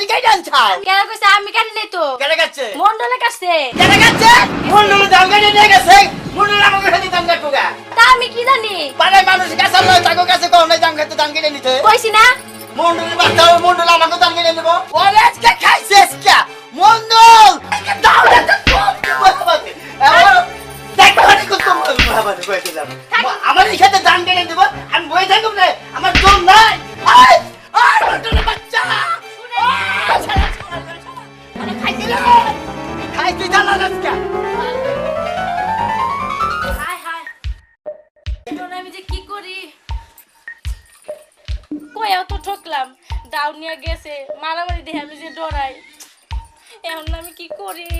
জানি কাই জানছাও কেন কইছে? আমি কাটি নাই তো? কেন কেন গেছে মুন্ডুল দাম কেটে নিয়ে গেছে। মুন্ডুল আমাকে সাথে দাম কাটুগা তা আমি কি জানি? মানুষ কাছে লয় তাকে কাছে দাম খেতে দাম কেটে নিতে কইছি না। মুন্ডুল বাচ্চা মুন্ডুল আমাকে খাইতে জানা আজকে। Hi hi. এখন আমি যে কি করি? কয়াও তো ঠকলাম। দাও গেছে। মারামারি দেখে আমি যে ডরাই। এখন আমি কি করি?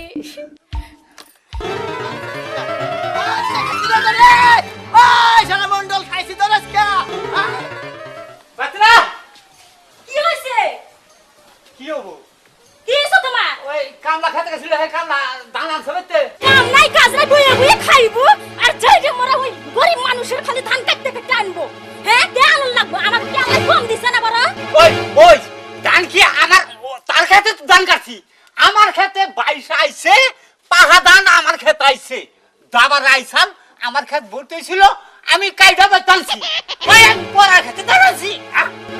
আইছে দাবার আইসাল আমার খেত ভর্তি ছিল আমি কাইটা বেতালছি ওই আমি পড়ার খেতে দাঁড়াচ্ছি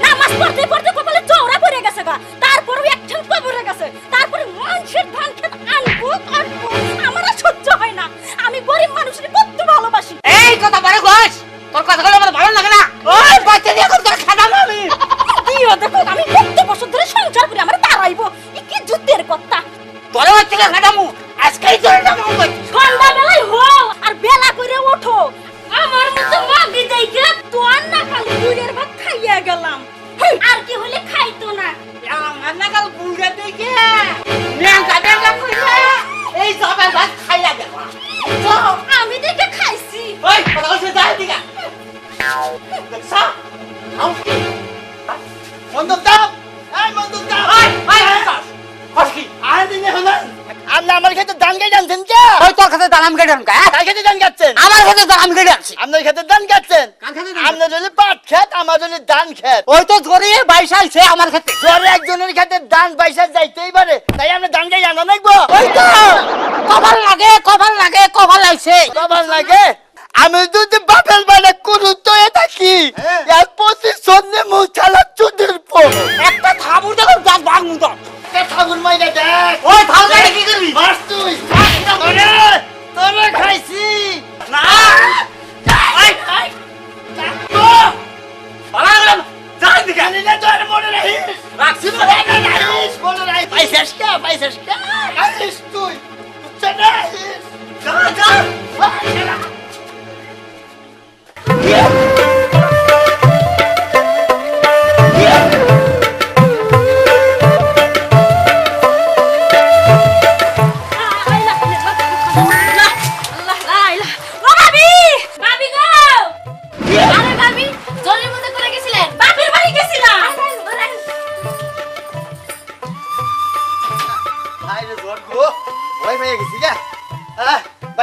নামাজ পড়তে পড়তে কপালে চওড়া পড়ে গেছে গা। তারপরে একঠান কবরে গেছে। তারপরে মানুষের ধান খেত আনব আনব। আমার আর সহ্য হয় না। আমি গরিব মানুষের কত ভালোবাসি। এই কথা বারে ঘষ তোর কথা বলে আমার ভালো লাগে না। ওই বাচ্চা দিয়ে তোর খাদাম আমি দিও দেখো আমি কত বছর ধরে সংসার করে আমার তারাইবো। কি যুদ্ধের কথা তোর হচ্ছে খাদামু আজকেই তোর নাগাল বুঝে দেখে ন্যাংকা ন্যাংকা কইরা এই সবাই ভাত খাইয়া গেল তো আমি দেখে খাইছি। ওই কথা বলছে যাই দিগা দেখছা? আউ কি মন্দল দাও। এই মন্দল দাও। ওই ওই কাস কাস কি? আর দিনে হলেন আপনি আমার খেতে ধান কেটে আনছেন কে? ওই তোর কাছে দাম কেটে আনকা কার খেতে ধান কাটছেন আমার কেটে আনছি আপনার খেতে ধান কাটছেন ধান আপনার হলে পাট খেত আমার হলে ধান খেত। ওই তো ধরে বাইশ আইছে আমার ক্ষেত্রে একজনের খেতে ধান পয়সা যাইতেই পারে তাই আমরা ধান জানা নাকবো ওই তো! লাগে কপাল লাগে কপাল আইছে। কবার লাগে? আমি যদি বাপের বাড়ি তো এ থাকি এক পঁচিশ সন্ধ্যে মুখ চালা চুদির পর একটা থাবুর দেখো দাঁত ভাঙ মুখ ঠাকুর মাইনে দেখ। ওই থাল কি করবি? মার তুই তোরে খাইছি।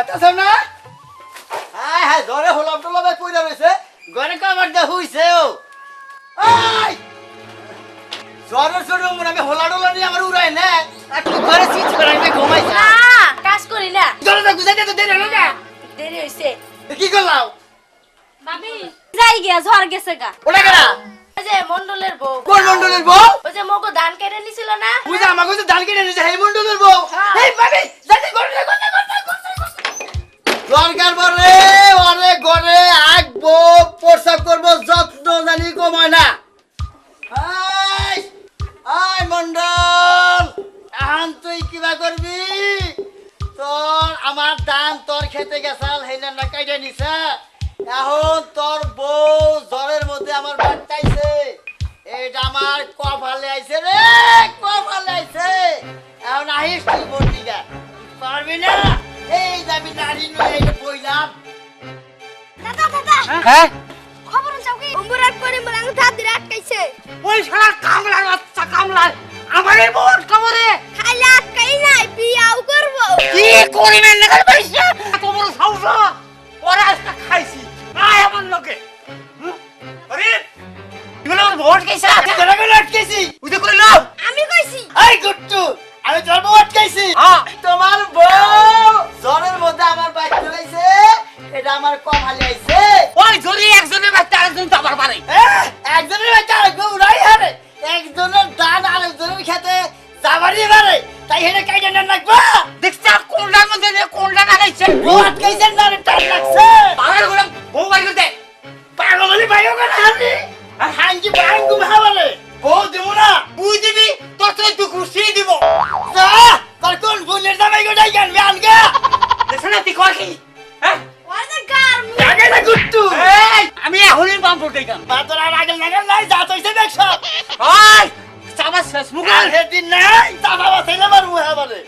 বাতাসও না? হাই হাই ধরে হলাম টলাম কইরা রইছে। ঘরে কামার দে হইছে ও? আই জ্বরের ছোট মনে আমি হোলা ডোলা নিয়ে আমার উড়াই না। একটু ঘরে চিজ করে আমি ঘুমাইছি কাজ করি না। জলে তো গুজাইতে তো দেরি হলো না। দেরি হইছে। কি করলাম? ভাবি যাই গিয়া ঝড় গেছে গা। ওটা কেনা যে মন্ডলের বউ। কোন মন্ডলের বউ? ওই যে মগো ধান কেটে নিছিল না? বুঝা আমাকে তো ধান কিনে নিছে এই মন্ডলের বউ। হ্যাঁ। ভাবি আমার দান তোর খেতে গেছাল হেনা না কাইটে নিছে। এখন তোর বউ জ্বরের মধ্যে আমার বাচ্চাইছে। এইটা আমার কপালে আইছে রে কপালে আইছে। এখন আহিস তুই বলবি গা পারবি না? এই যাবি নারী নয় এই বইলাম দাদা দাদা। হ্যাঁ? খবর চাও কি? অম্বুরাট করে মলাং ধাত দিয়ে আটকাইছে। ওই শালা কামলার বাচ্চা কামলার। আমার এই বোন খবরে। খাইলে আটকাই নাই বিয়াও করব। কি করিবেন না পয়সা এত বড় ওরা আজকে খাইছি। আয় আমার লোকে আরে এগুলো বলে ভোট গেছে তোরা কেন আটকেছি উদে কইলো আমি কইছি। এই গুট্টু আমি তোর বউ আটকাইছি। হ্যাঁ। তোমার বউ জ্বরের মধ্যে আমার বাইক চলাইছে এটা আমার কম হালি আইছে। ওই জরি একজনের বাচ্চা আরেকজন তো পারে এহ, একজনের বাচ্চা আরেকজন উড়াই হারে। একজনের যাবারই পারে তাই হেরে কাইটা না রাখবা দেখছা কোনটার মধ্যে দিয়ে কোনটা লাগাইছে বউ আটকাইছেন না রে, টান লাগছে? পাগলগুলো বউ বাই করতে। পাগল হলি বাইও কেন হানি আর হাঙ্গি ভাঙ্গু ভাবারে বউ দেবো না। বুঝ দিবি?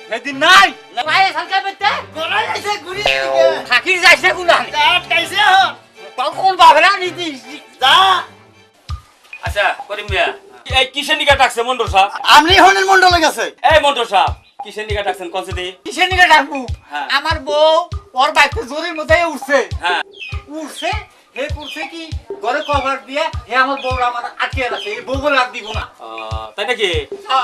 সেদিন নাই। সালকা গোড়াই ঘুরি থাকি যাইছে হ। কোন বাবরা যা। আচ্ছা করিম মিয়া এই কিসের নিকা ডাকছে মন্ডল সাহেব? আমনি হনের মন্ডলে গেছে। এই মন্ডল সাহেব কিসের নিকা ডাকছেন কনসে দি কিসের নিকে ডাকবো হ্যাঁ। আমার বউ ওর বাইকে জোরের মধ্যে উঠছে। হ্যাঁ। উঠছে হে করছে কি ঘরে কভার দিয়ে হে আমার বউ আমার আটকে আছে এই বউ বলে আর দিব না। তাই নাকি?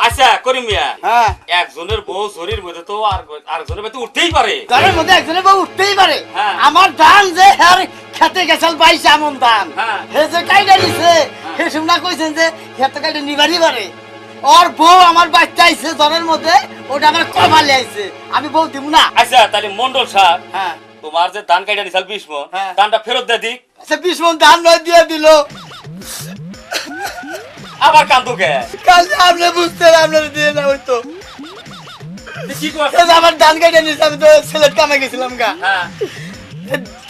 আচ্ছা করিম মিয়া হ্যাঁ। একজনের বউ শরীর মধ্যে তো আর আরেকজনের মধ্যে উঠতেই পারে। ঘরের মধ্যে একজনে বউ উঠতেই পারে। হ্যাঁ। আমার ধান যে খেতে গেছাল বাইছে এমন ধান। হ্যাঁ। হে যে কাইটা নিছে হে শুননা কইছেন যে খেতে কাইটা নিবারই পারে। ওর বউ আমার বাচ্চা আইছে ঘরের মধ্যে ওটা আমার কমালে আইছে। আমি বউ দিব না। আচ্ছা তাহলে মন্ডল সাহেব হ্যাঁ। তোমার যে ধান কাইটা নিছাল বিশ মন হ্যাঁ। ধানটা ফেরত দে দিক সে বিশ মন ধান নয় দিয়ে দিল। আবার কান্দুকে কাল আপনি বুঝতে আপনার দিয়ে না ওই তো কি আমার ধান কাইটা নিছে আমি তো ছেলের কামে গেছিলাম গা। হ্যাঁ।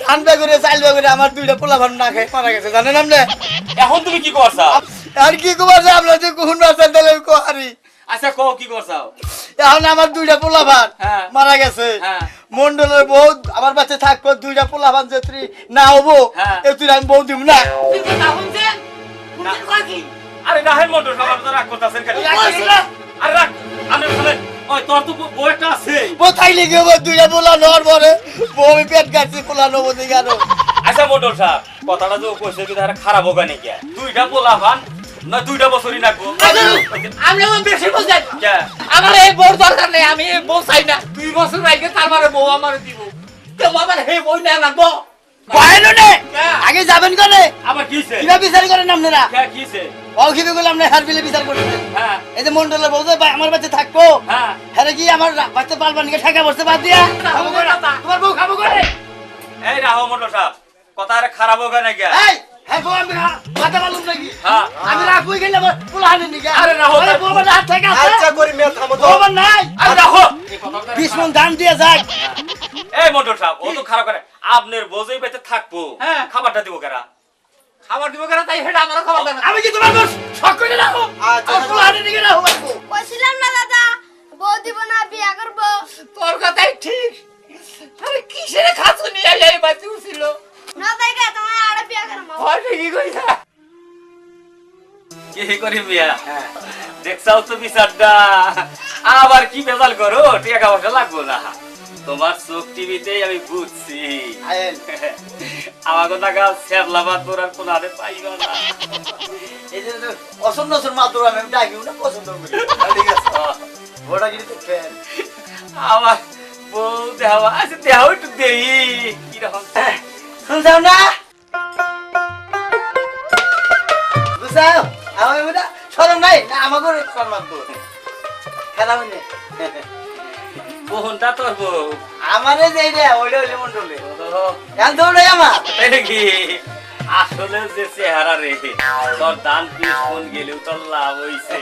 ধান বে করে চাইল বে আমার দুইটা পোলা ভান না খেয়ে মারা গেছে জানেন আপনি? এখন তুমি কি করছাও আর কি কবার যে আপনার যে কোন বাচ্চা দিলে কোহারি আচ্ছা কও কি করছাও এখন আমার দুইটা পোলা ভান হ্যাঁ। মারা গেছে। হ্যাঁ। মন্ডলের বউ আমার বাচ্চা থাকব দুইটা পোলা ভান যে না হব। হ্যাঁ। এ তুই আমি বউ দিব না। আরে মন্ডল তো রাগ করতেছেন আরে রাগ আমি ওই তোর তো বউ একটা আছে। বউ থাইলে কি হব দুইটা পোলা নর পরে বউ আমি পেট কাটছি পোলা নবো দিকে আরও। আচ্ছা মন্ডল সাহেব কথাটা যে কইছে কি তারা খারাপ হোক নাকি? দুইটা পোলা ভান না দুইটা বছরই নাকবো আমি আমার বেশি বুঝাই। কে? আমার এই বউ দরকার নেই আমি বউ চাই না। বছর আগে তারপরে বউ আমার দিব। তো আমার হে বউ না লাগবো বহেন নে? হ্যাঁ। আগে যাবেন করে আবার কিছে কিবা বিচার করেন আপনারা? কে কিছে ও কিবে করলে আপনি হার বিলে বিচার করতেছেন হ্যাঁ। এই যে মন্ডলের বউ যে আমার বাচ্চা থাকব হ্যাঁ। হ্যাঁ কি আমার বাচ্চা পালবার নিকে? ঠাকা বসতে বাদ দিয়া। তোমার বউ খাব করে এই রাহো মন্ডল সাহেব কথা আরে খারাপ হোক নাকি এই! হ্যাঁ মাথা নাকি হ্যাঁ। আমি গেলে আমার নিকে আরে। হাত থেকে আছে। আচ্ছা করি থামো তো আমার নাই। আরে রাহো। বিশ মন ধান দিয়ে যাক এই মন্ডল সাহেব ও তো খারাপ করে। আপনার বোঝই পেতে থাকব হ্যাঁ। খাবারটা দিব কেরা? খাবার দিব কেন তাই হেটা আমারও খাবার দেন আমি কি তোমার করে রাখো আচ্ছা, আমার নিকে রাখো। কইছিলাম না দাদা বউ দিব না বিয়া করব। তোর কথাই ঠিক। আরে কিসের খাসু নিয়ে এই বাচ্চা উঠছিল হয় ঠিকই কইছা কি করি মিয়া দেখছাও তো বিচারটা। আবার কি বেজাল করো? টাকা পয়সা লাগবো না। তোমার চোখ টিভিতেই আমি বুঝছি। আমার কথা গাছ শ্যাবলাবাদ তোর আর কোনো হাতে পাইবা না। এই যে পছন্দ আছে মাত্র আমি ডাকিও না পছন্দ করি। ঠিক আছে। আমার বউ দেওয়া আচ্ছা দেওয়া একটু দেই কীরকম শুনছাও না বুঝাও আমার মনে শরম নাই না আমাকে সম্মান তো খেলা মানে কোনটা তোর বউ আমার যে রে ওইটা ওইটা মন্ডলে এখন দৌড়ে আমার তাই নাকি আসলে যে চেহারা রে তোর দান পিস গেলেও তোর লাভ হইছে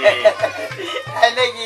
নাকি